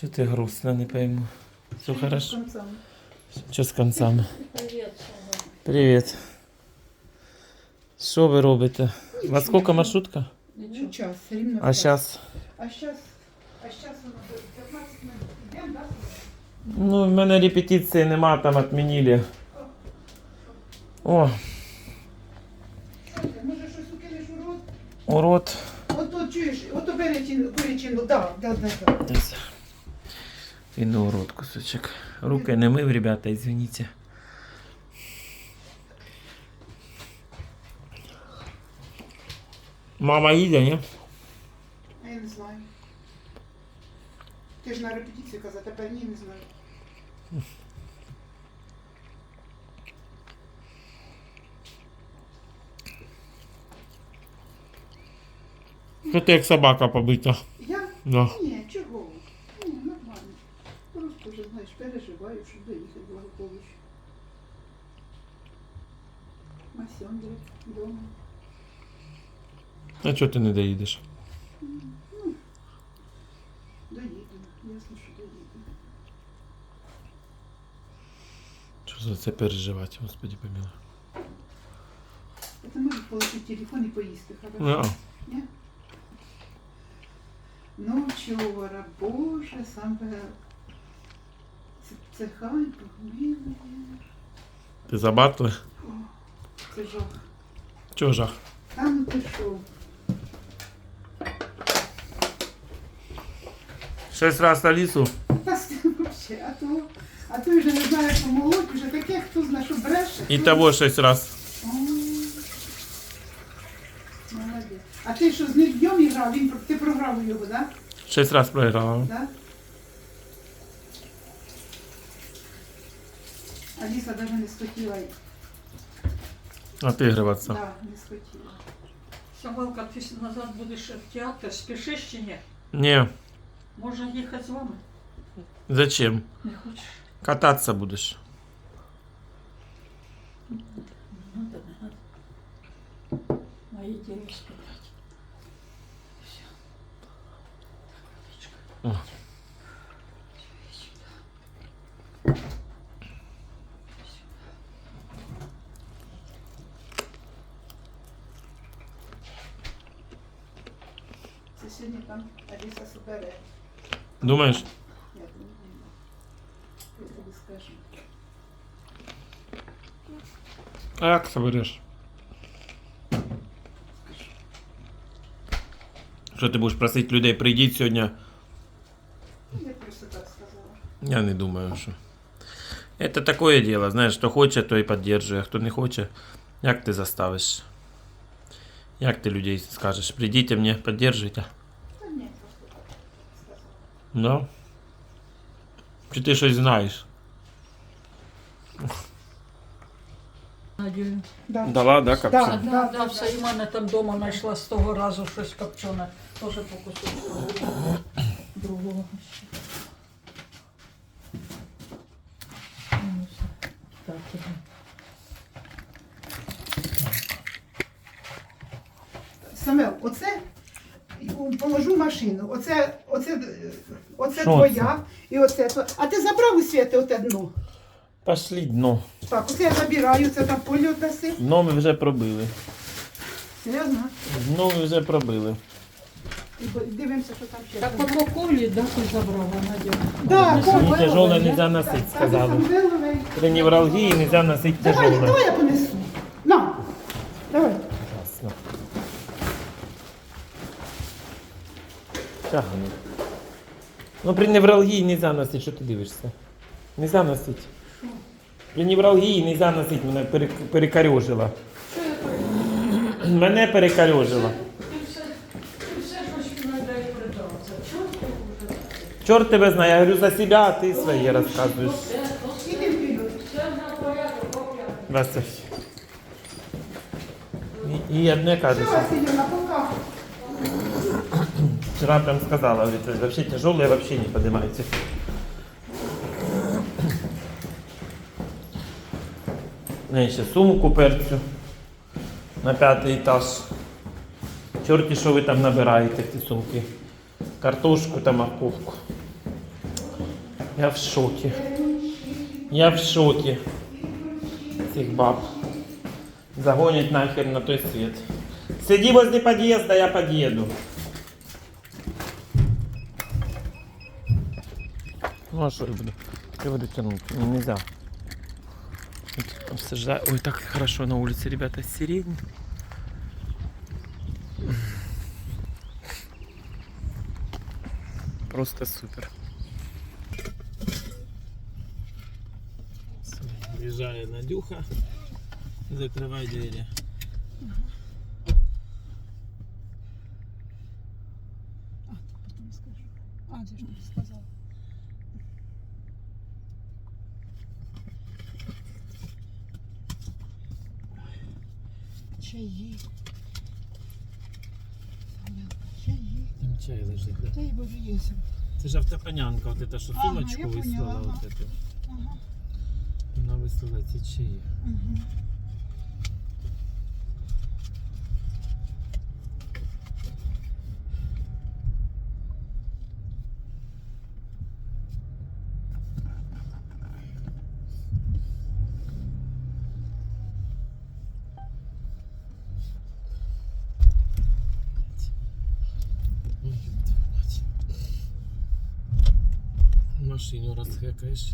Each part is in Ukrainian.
Чого ти грустно, не пойму. Все хорошо? концами. Що з концами? Привіт, Сава. Привіт. Що ви робите? У вас скільки маршрутка? Ну, Нічого. час, рівно А час. зараз? А зараз, а зараз воно 15 минут. Йдемо, да? Ну, в мене репетиції нема, там відмінили. О, Слухай, Може щось укинеш у рот? урод. Ото чуєш, ото беречину, курячину, да, да, да, да. Десь. Він на урод кусочок. Руки не мив, ребята, извините. Мама їде, ні? А я не знаю. Ти ж на репетиції казав, тепер ні, не знаю. Що ти як собака побита? Я? Да. Ні, чого? Ні, нормально. Просто вже, знаєш, переживаю, щоб доїхати благополучно. Масьондра вдома. А чого ти не доїдеш? Доїду, ясно, що доїду. Що за це переживати, господи помилуй. Ти можеш положити телефон і поїсти, хорошо? А, Ні? Ну, вчора, Боже, сам це, хай помилує. ти забатли? Це жах. Чого жах? Та ну ти що? Шесть раз. Та з тим вообще, а то, а то вже не знаю, як помолоть, вже таке, хто знає, що бреше. І того шесть раз. О, Молодець. А ти що, з ним днем грав? Він, про- ти програв його, так? Да? Шесть раз проіграла. Да? схотіла. А ти граватися. Да, не схотіла. Самилка, ти назад будеш в театр, спішиш чи ні? Ні. Можна їхати з вами? Зачем? Не хочеш? Кататися будеш. Не надо, не надо. Мої діло спитати. Все. Так, Аліса собере. Думаєш? Я думаю, я тобі скажу. А як собереш? Що ти будеш просити людей, прийдіть сьогодні? Ну, Я просто так сказала. Я не думаю, що. Это такое дело, знаєш, хто хоче, той підтримує, а хто не хоче, як ти заставиш? Як ти людей скажеш, прийдіть мені, підтримуйте. Да? Чи ти щось знаєш? Надію. Да. Дала, да, Да. Да, да, да, все, і в мене там вдома знайшла з того разу щось копчене. Теж по кусочку. Другого. Ну, все. Так, іде. Самел, оце положу машину. Оце, оце, оце Що твоя. І оце тво- А ти забрав у світи оте дно? Пошли дно. Так, оце я забираю, це там польот даси. Дно ми вже пробили. Серйозно? Дно ми вже пробили. І бо- дивимося, що там ще. Так по колі, да, ти забрала, Надя? Да, Не тяжеле Коль, нельзя я- сказали. При невралгії нельзя носити Давай, тяжеле. давай я понесу. На, давай. Ясно. Тягни. Ну при невралгії нельзя носити, що ти дивишся? Нельзя носити. При невралгії нельзя носити, мене пере- Мене вже? Чорт тебе знає, я говорю за себе, а ти своє розказуєш. Вася. І, одне каже, Все, що Васильівна, пока. вчора прям сказала, говорит, «Это вообще тяжелое, вообще не поднимайте. Не, ще сумку перцю на п'ятий етаж. Чорті, що ви там набираєте в ті сумки. Картошку та морковку. Я в шоке. Я в шоке. Этих баб. Загонять нахер на той свет. Сиди возле подъезда, я подъеду. Ну а что я буду? Я буду тянуть. Мне нельзя. Обсаждаю. Ой, так хорошо на улице, ребята, сирень. Просто супер. Въезжает Надюха. Закрывай двери. Потім скажу. А, ти ж Чаї. Чаї. Там чай лежит, да? Та й боже єсім. Це ж автопанянка, вот это, що Ага, сумочку я вислала, поняла, вот ага. эту. Ага. Вона вислала ці чаї. Угу. Машину розхекаєш.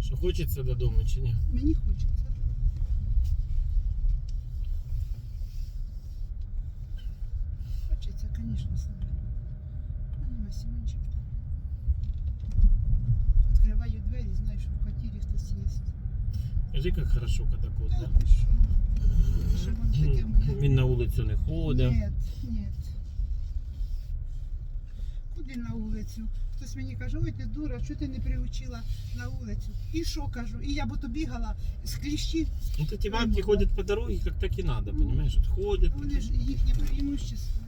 Що хочеться додому чи ні? Мені хочеться. Хочеться, звісно, себе. Ну, Масімончик. Відкриваю двері, знаю, що в квартирі хтось є. Скажи, як хорошо, коли кот, да? ти що? Він таке мене... Він на вулицю не ходить. Нет, нет. Куди на вулицю? Хтось мені каже, ой, ти дура, що ти не приучила на вулицю? І що кажу? І я б то бігала з кліщів. Ну, ті бабки ходять по дорозі, як так і треба, розумієш? От ходять. Вони ж їхнє преимущество.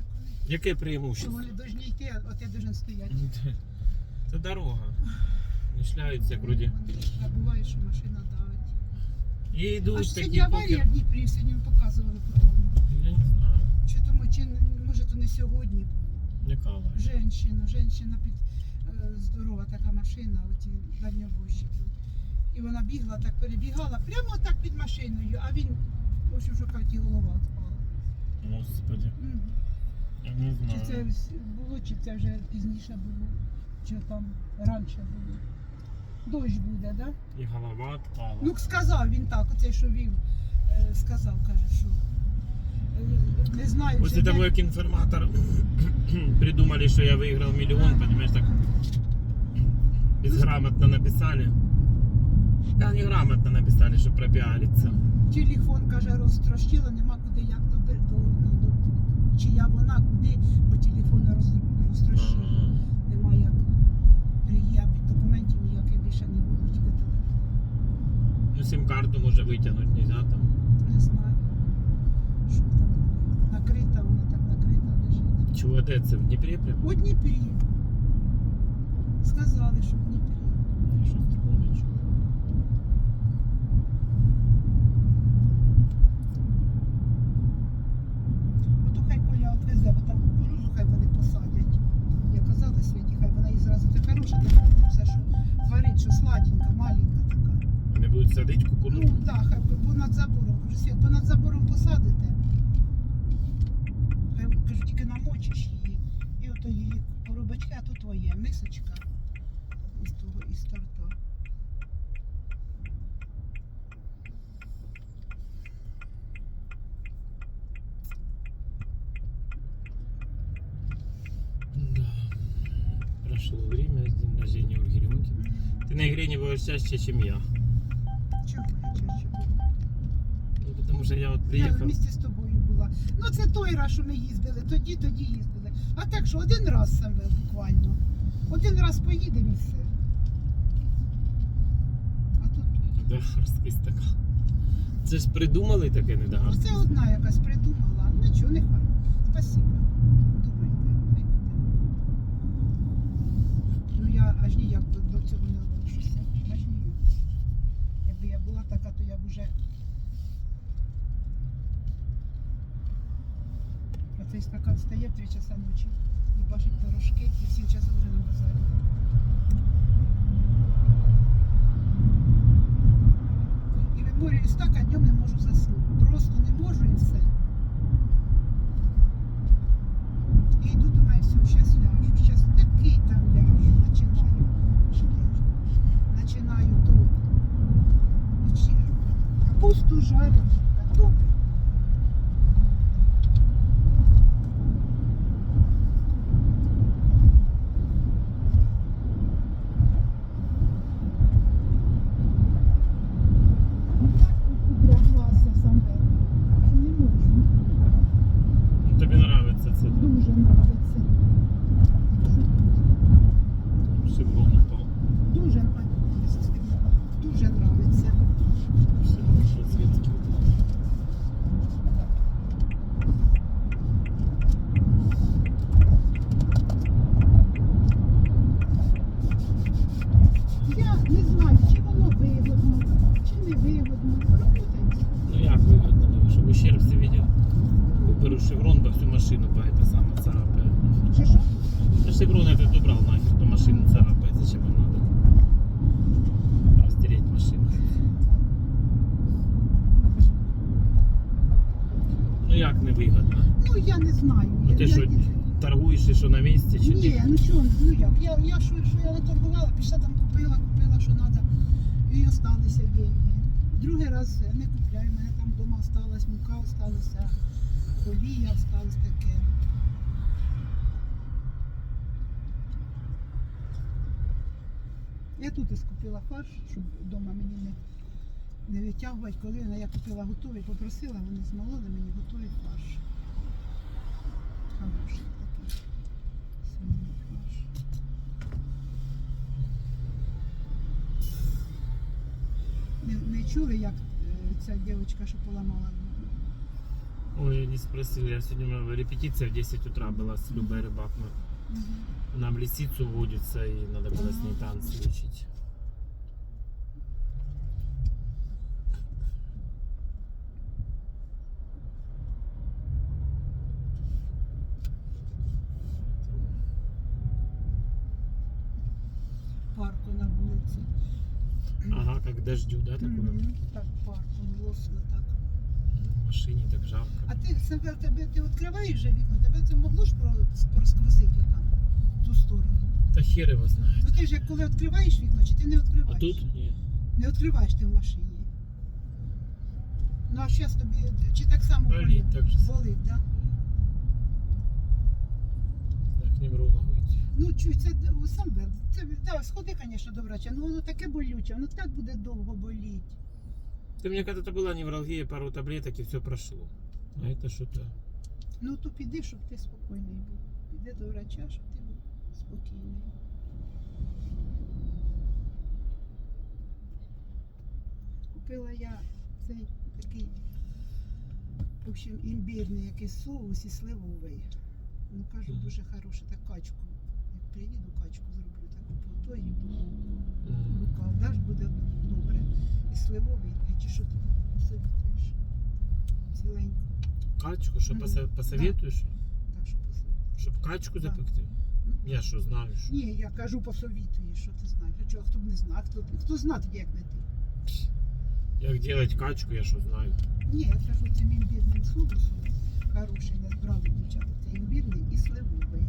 Яке Що преимущество? вони повинні йти, а от я должен стояти. Ну, це- дорога. Не шляються, як вроді. А буває, що машина давить. І А йдуть ж такі сьогодні аварія поки... в Дніпрі, сьогодні показували по тому. Я не знаю. Чи тому, чи не- може то не сьогодні. Яка аварія? Женщину, женщина під здорова така машина, оті дальнобойщики. І вона бігла, так перебігала, прямо так під машиною, а він, в общем, що хаті голова впала. Господи, Мгм. я не Чи це вс- було, чи це вже пізніше було, чи там раніше було. Дощ буде, да? І голова відпала. Ну, сказав він так, оцей, що він е, сказав, каже, що не знаю, После того, як інформатор придумали, що я виграв мільйон, понимаешь, так безграмотно написали. Да, неграмотно написали, що пропіариться. телефон, каже, розтрощило, нема куди як до, до, ну, до чия вона, куди, бо телефон роз, розтрощило. Нема як. Приїхати документів ніяких більше не було, тільки телефон. Ну, сим-карту може витягнути, нельзя там. Не знаю. Що там воно. Накрита, вона так накрита Чого де це? В Дніпрі прям? У Дніпрі. Сказали, що в Дніпрі. Я щось такого не чув. Ото хай Коля отвезе, бо там кукурузу хай вони посадять. Я казала Світі, хай вона і зразу це хороша, така все, що варить, що сладенька, маленька така. Вони будуть садити Ну кукурудзу. так, хай би понад забором. Кажу, Світ, понад забором посадите. Хай кажу, тільки намочиш її. І ото її коробочка, а то твоє, мисочка із того, із торта. Да. Прошло время с день рождения у Герионки. Ты на игре не будешь чаще, чем я. Чого я чаще була? Ну, потому что я вот Я в приехал. місті з тобою була. Ну це той раз, що ми їздили, тоді, тоді їздили. А так що один раз саме буквально. Один раз поїдемо і все. А тут Дагарський стакан. Це ж придумали таке ну, недогарське. це одна якась придумала. Нічого, нехай. Спасибо. Цей стакан встає в 3 часа ночі і бачить пирожки, і всім часом вже на базарі. І виморююсь так, а днем не можу заснути. Просто не можу і все. І йду, думаю, все, сейчас ляжу, зараз такий там ляжу, Начинаю. Начинаю тут. Капусту жарю, картоплю. Осталися деньги. Другий раз не купляю, у мене там вдома осталась мука, осталася олія, осталось таке. Я тут і скупила фарш, щоб вдома мені не, не витягувати, коли вона- я купила готовий, попросила, вони змололи мені готовий фарш. Хороший такий. Не, не чули, як е, ця дівчинка, що поламала ногу? Ой, я не спросил, я сегодня у меня репетиция в 10 утра была с Любой Рыбакной. Она в лисицу водится, и надо было с ней танцы учить. Как к дождю, да, такое? Мгм, Так, парком лосно так. В машине так жарко. А ти себе тебе ти відкриваєш вже вікно, тебе це могло ж про- просквозити там, в ту сторону. Да хер его знает. Ну ти ж як коли відкриваєш вікно, чи ти не А відкриваєш? тут? Нет. Не відкриваєш ти в машині. Ну а зараз тобі, чи так само Болит так же. болить? Да, Ну, чуй, це д- сам бер. Це да, сходи, звісно, до врача, ну воно таке болюче, воно так буде довго боліти. Ты мне когда-то была невралгия, пару таблеток и все прошло. А это что-то... Ну то піди, щоб ти спокійний був. Піди до врача, щоб ти був спокійний. Купила я цей такий, в общем, імбірний якийсь соус і сливовий. Ну кажу, Мгм. дуже хороший, так качку. Приїду, качку зроблю таку по і в духовку. М. Рука даш буде добре. І сливовий, чи що ти посипаєш? Ціленько. Качку, Мгм. поса- посоветуешь? Так, що посипаєш. Чтоб качку Да. запекти? Я що знаю, що. Ні, я кажу посовітуєш, що ти знаєш. А чого, хто б не знав, хто, хто знає як не ти. Як делать качку, я що знаю. Ні, я кажу, цим імбірним соусом хороший, не збрали дівчата. Це імбірний і сливовий.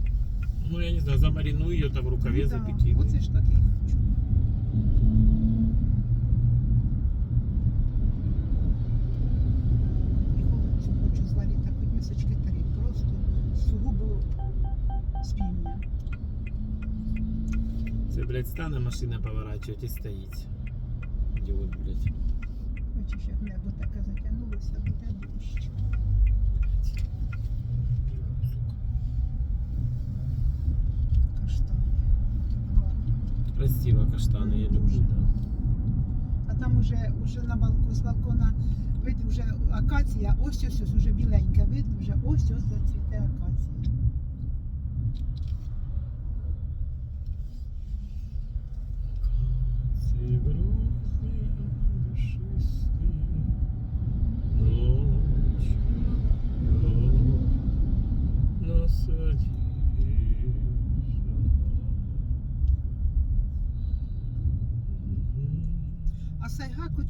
Ну, я не знаю, замаринуй ее там в рукаве, Ну, да, запеки. Оце ж такий хочу. І холодцю хочу зварити, так хоч мисочки три. Просто сугубо з півня. Це, блядь, стане машина поворачивать і стоїть. Ідіот, блядь. Хочеш, як небо таке затягнулося, буде дощ. Каштани. Красиво каштани, я люблю, да. А там уже, уже на балку, з балкона видно вже акація, ось ось ось уже біленька, видно вже ось ось зацвіте акація.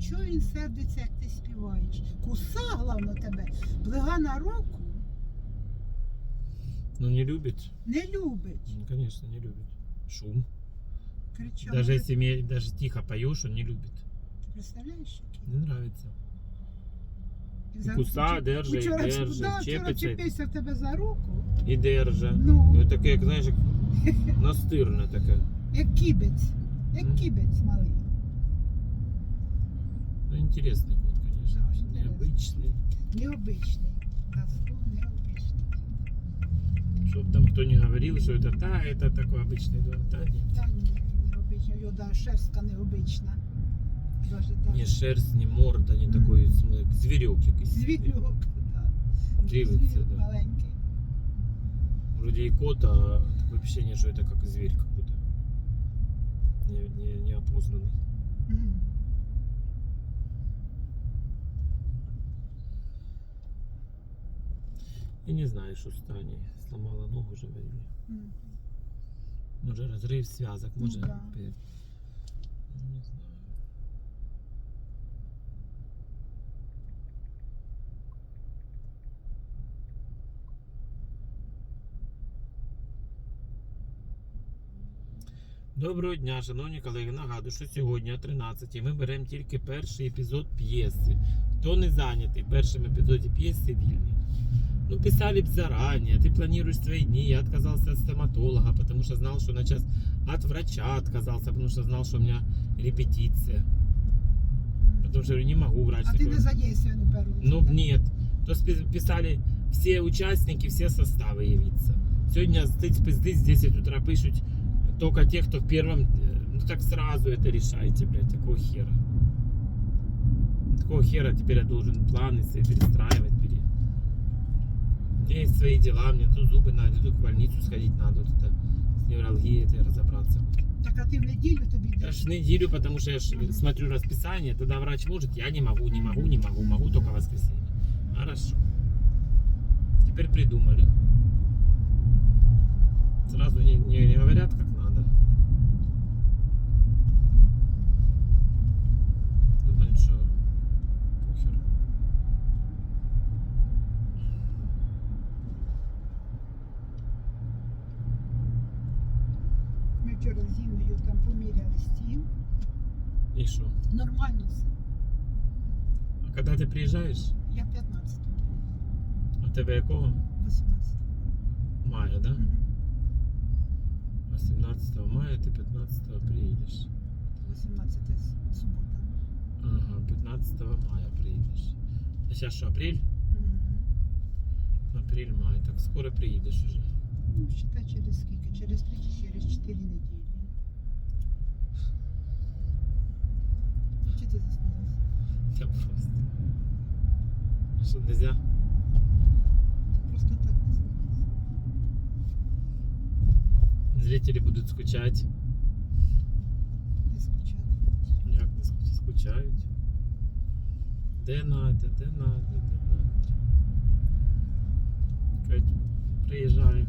Чого він сердиться, як ти співаєш? Куса, головно тебе, плега на руку, Ну не любит. не любить. Ну, конечно, не любит. Шум. Кричав. Даже если мне даже тихо поешь, он не любит. Представляєш? який? Не нравится. За- куса, держи, вчора, держи, да, вчора чепиться. чіпився в тебе за руку. І держа. Ну, Ну, таке, як знаєш, як настирне таке. як кібець, як Мгм. кібець малий. Ну, интересный кот, конечно. Да, интересный. Необычный. Необичний. Да, слово необичний. Чтоб там кто не говорил, что это да, это такой обычный дом. Да, нет. Та ні, необичний. Його да, шерстка необична. Даже, да. Ни шерсть, ни морда, ни Мгм. такой смык. Зверек якийсь. Звірок, да. Дивиться, Звірок да. маленький. Вроде и кот, а такое ощущение, что это как зверь какой-то. Не, не, неопознанный. Мгм. Я не знаю, что с Таней. Сломала ногу же говорили. Мгм. Може розрив зв'язок, може. да. Ну, Не знаю. Доброго дня, шановні колеги. Нагадую, що сьогодні о 13 ми беремо тільки перший епізод п'єси. Хто не зайнятий в першому епізоді п'єси, вільний. Ну, писали б заранее, ты планируешь свои дни. Я отказался от стоматолога, потому что знал, что на час от врача отказался, потому что знал, что у меня репетиция. Потому что я не могу врач А такой. не задействований перший. Ну, нет. То писали все участники, все составы явиться. Сегодня стыд пизды с 10 утра пишут только те, кто в первом... э, Ну так сразу это решайте, блядь, такого хера. Такого хера теперь я должен планы свои перестраивать, есть свои дела, мне тут зубы надо, тут в больницу сходить надо, вот это с невралгией это разобраться. Так а ти в неділю тобі Я йдеш? ж неделю, потому что я ж Мгм. смотрю расписание, тогда врач может, я не могу, не могу, не могу, могу только в воскресенье. Хорошо. Теперь придумали. Сразу не, не, не говорят, как надо. Думают, что вчора з Іною там поміряли стіл. И что? Нормально все. А когда ты приезжаешь? Я 15 У тебя якого? 18 Мая, да? Мгм. 18 мая ты 15 приедешь. 18 с- субота. Ага, 15 мая приедешь. А сейчас что, апрель? Мгм. Апрель, май. Так скоро приедешь уже. Ну, считай через скільки? Через 3 чи через 4 неділі. Чи ти засміявся? Я просто. А Что, нельзя? Просто так не сміявся. Зрители будут скучать. Не скучати. Як не скучать? Скучають. Де Надя, де Надя, де Надя? Кать, приїжджай.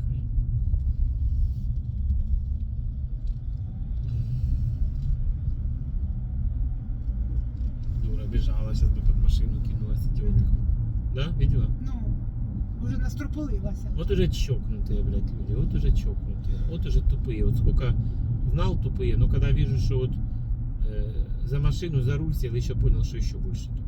сейчас бы под машину кинулась, идиотка. Да, видела? Ну, вже настропилилася. Вот уже чокнутые, блядь, люди, вот уже чокнутые, вот уже тупые. Вот сколько знал тупые, но когда вижу, что вот э, за машину, за руль сел, еще понял, что еще больше тупых.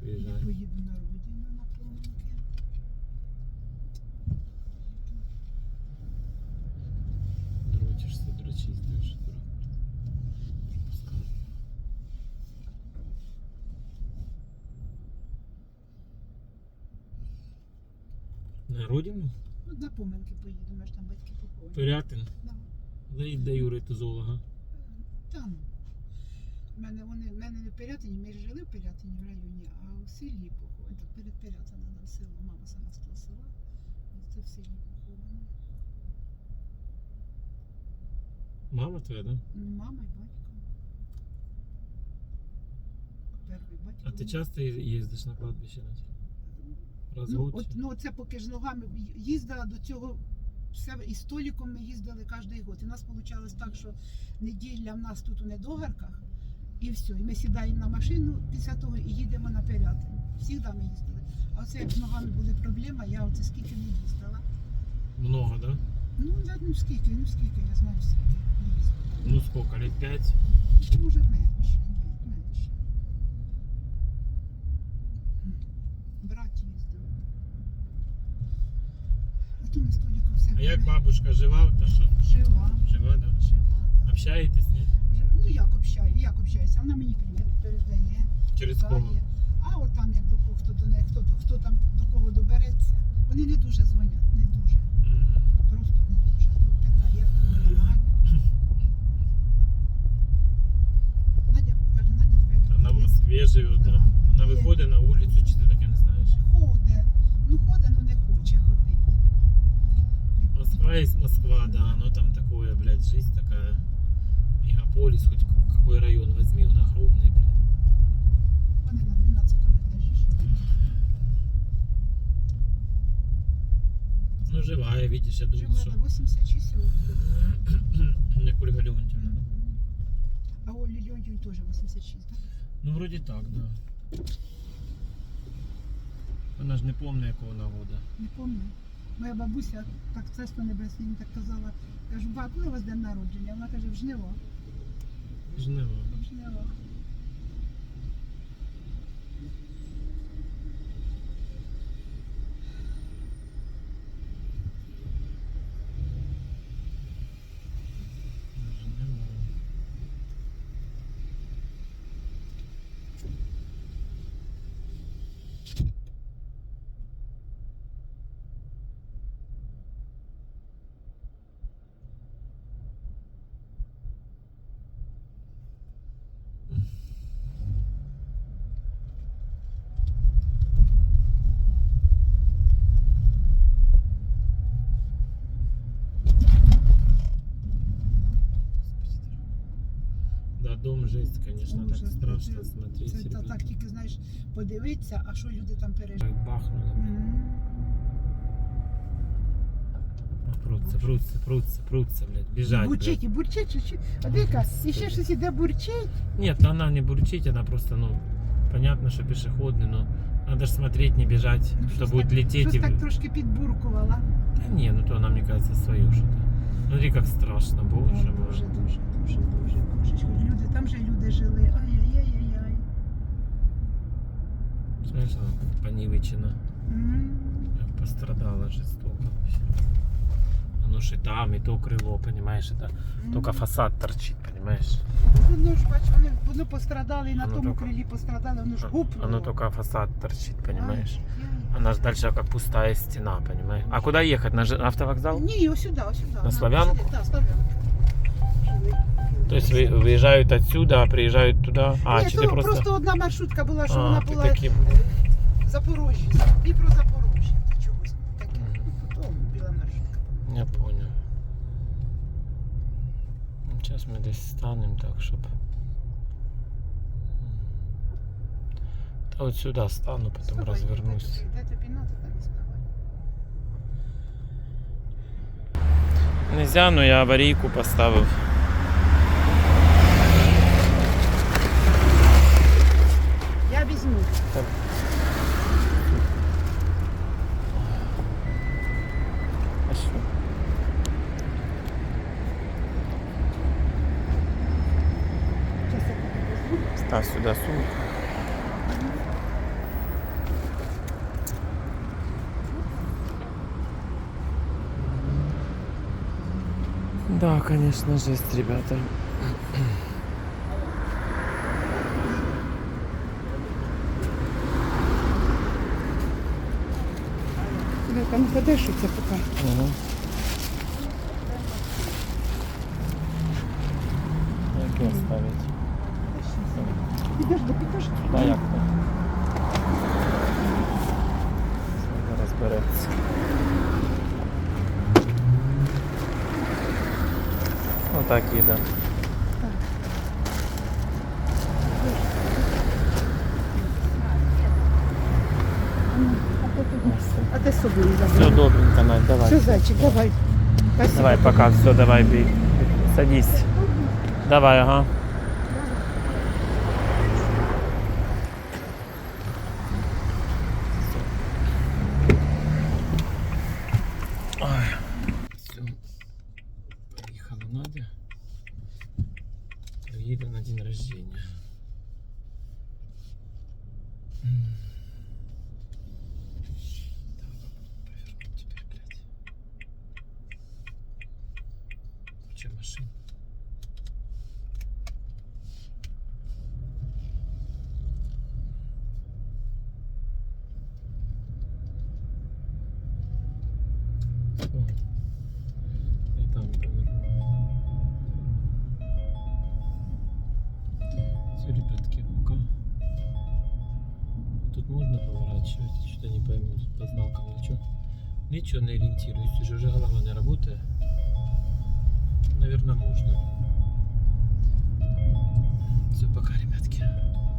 Я поїду на родину на поминки. Дрочишься, дрочись. Пропускал. На родину? Ну, на поминки поїду, ми ж там батьки поховані. Пирятин. Да. Заїдь до Юри Тузолога. Там. У мене вони в мене не в Пирятині, ми жили в Пирятині в районі, а в селі поховані. Так перед Пирятином на село. Мама сама з того села. Це в селі похована. Мама твоя, да? Мама і батько. перший батько. А ти часто їздиш на кладбище? Надя? Раз в Ну, год? от, ну це поки ж ногами їздила до цього. Все і століком ми їздили кожен год. І у нас вийшло так, що неділя в нас тут у недогарках, і все. І ми сідаємо на машину після того і їдемо наперед. Всігда ми їздили. А оце як з ногами були проблеми, я оце скільки не їздила. Много, да? Ну, я, ну скільки, ну скільки, я знаю скільки не їздила. Ну сколько, лет пять? Може менше, ні, менше. Брат їздив. А то ми століком все А як время бабушка жива, то що? жила, Жива, да? жила. Общаєтесь, ні? Ну як общаю, як общаюся, вона мені передає, Через кого? питає. А от там як до кого, хто до неї, хто, хто там до кого добереться. Вони не дуже дзвонять, не дуже. Мгм. Просто не дуже. Ну, питає, як твоя Надя. Надя каже, Надя твоя Она в привіт. Москве живет, да? Да. Она Є. на улицу, чи ти таке не знаєш? Ходить. Ну ходить, ну не хоче ходити. Москва есть Москва, да, но там такое, блядь, жизнь такая. Мегаполис, хоть к- какой район возьми, он огромный, блядь. Вони на 12 етажі. живуть. Ну, живая, видишь, я думал, Живе что... до 86 років. Як Ольга Леонтьевна, да? А Олі Льонтів теж 86, так? Ну, вроде так, да. Вона ж не помню, якого вона года. Не пам'ятаю. Моя бабуся так царство небесне мені так казала. Кажу, ба, коли у вас день народження? Вона каже, в жниво. Yüzüne bak. Yüzüne. конечно, так Ужас, страшно ужас. смотреть. Це та, ребят. так тільки, знаєш, подивитися, а що люди там пережили. Как бахнуло. М. Пруться, пруться, пруться, пруться, блядь, бежать, Бурчить, блядь. і бурчить, чуть-чуть. А дика, і ще щось іде бурчить. Нет, ну она не бурчить, она просто, ну, понятно, что пешеходный, но надо же смотреть, не бежать, Ну, что щось будет так- лететь Щось и... так трошки підбуркувала. Да не, ну то она, мне кажется, свое что-то. Смотри, как страшно, боже Ой, мой. Дуже, дуже, дуже, дуже, божечко. Люди, там понівечена, М. как пострадала жестоко вообще. Оно ж и там, и то крыло, понимаешь, это М. только фасад торчит, понимаешь? Воно ж, бач, вони, воно пострадали, і на Оно тому тільки- крилі пострадали, воно ж гупнуло. Оно только фасад торчит, понимаешь? Ай-яй. Она же дальше как пустая стена, понимаешь? А куда ехать? На же- автовокзал? Ні, ось сюди, ось сюди. На Славянку? Так, Славянку. То есть вы, выезжают отсюда, а приезжают туда? А, Ні, чи то ти просто... просто... одна маршрутка була, що А, вона ти була таким... Запорожжя. Дніпро Запорожжя. Це чогось таке. Ну, потім біла маршрутка. Я понял. Сейчас мы десь станем так, щоб. Та от сюди стану, потім Вставай, розвернусь. Де тобі надо, там і вставай. Нельзя, но я аварійку поставив. Я візьму. А тобі візьму. Став сюди сумку. Да, конечно, жесть, ребята. Ілюка, ну подальше це поки. Угу. Як його підожди, підожди. Да, як то? Зараз береться. Отак їде. А ти собі Все забрав. добренько, Надь, давай. Все, зайчик, давай. Спасибо. Давай, пока, все, давай бей. Садись. Давай, ага. Лида на день рождения. ориентируюсь уже, уже голова не работает. Наверное, можно.